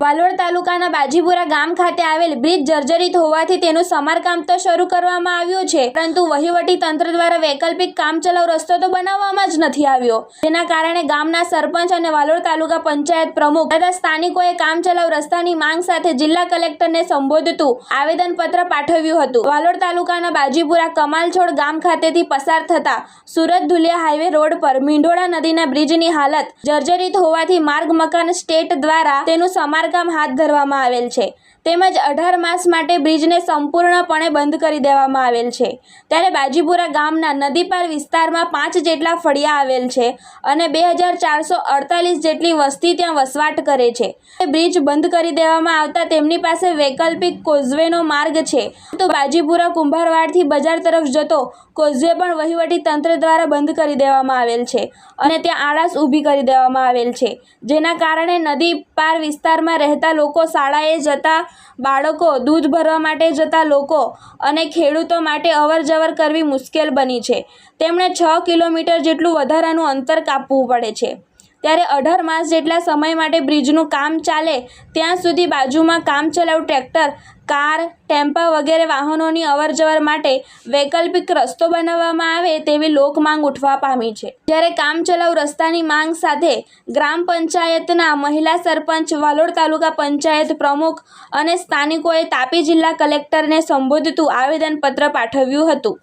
વાલોડ તાલુકાના બાજીપુરા ગામ ખાતે આવેલ બ્રિજ જર્જરિત હોવાથી તેનું સમારકામ તો શરૂ કરવામાં આવ્યું છે, પરંતુ વહીવટી તંત્ર દ્વારા વૈકલ્પિક કામચલાઉ રસ્તો તો બનાવવામાં જ નથી આવ્યો. જેના કારણે ગામના સરપંચ અને વાલોડ તાલુકા પંચાયત પ્રમુખ તથા સ્થાનિકોએ કામચલાઉ રસ્તાની માંગ સાથે જિલ્લા કલેક્ટરને સંબોધતું આવેદનપત્ર પાઠવ્યું હતું. વાલોડ તાલુકાના બાજીપુરા કમાલછોડ ગામ ખાતેથી પસાર થતા સુરત ધુલિયા હાઈવે રોડ પર મીંઢોળા નદીના બ્રિજની હાલત જર્જરિત હોવાથી માર્ગ મકાન સ્ટેટ દ્વારા તેનું સમારકામ હાથ ધરવામાં આવેલ છે. તેમજ અઢાર માસ માટે બ્રિજને સંપૂર્ણપણે બંધ કરી દેવામાં આવેલ છે. ત્યારે બાજીપુરા ગામના નદીપાર વિસ્તારમાં પાંચ જેટલા ફળિયા આવેલ છે અને બે હજાર ચારસો અડતાલીસ જેટલી વસ્તી ત્યાં વસવાટ કરે છે. બ્રિજ બંધ કરી દેવામાં આવતા તેમની પાસે વૈકલ્પિક કોઝવેનો માર્ગ છે. તો બાજીપુરા કુંભારવાડથી બજાર તરફ જતો કોઝવે પણ વહીવટી તંત્ર દ્વારા બંધ કરી દેવામાં આવેલ છે અને ત્યાં આળસ ઊભી કરી દેવામાં આવેલ છે. જેના કારણે નદી પાર વિસ્તારમાં રહેતા લોકો શાળાએ જતા બાળકો દૂધ ભરવા માટે જતા લોકો અને ખેડૂતો માટે અવર જવર કરવી મુશ્કેલ બની છે. તેમણે છ કિલોમીટર જેટલું વધારાનું અંતર કાપવું પડે છે. ત્યારે અઢાર માસ જેટલા સમય માટે બ્રિજનું કામ ચાલે, ત્યાં સુધી બાજુમાં કામચલાઉ ટ્રેક્ટર, કાર, ટેમ્પા વગેરે વાહનોની અવરજવર માટે વૈકલ્પિક રસ્તો બનાવવામાં આવે તેવી લોકમાંગ ઉઠવા પામી છે. જ્યારે કામચલાઉ રસ્તાની માંગ સાથે ગ્રામ પંચાયતના મહિલા સરપંચ, વાલોડ તાલુકા પંચાયત પ્રમુખ અને સ્થાનિકોએ તાપી જિલ્લા કલેક્ટરને સંબોધતું આવેદનપત્ર પાઠવ્યું હતું.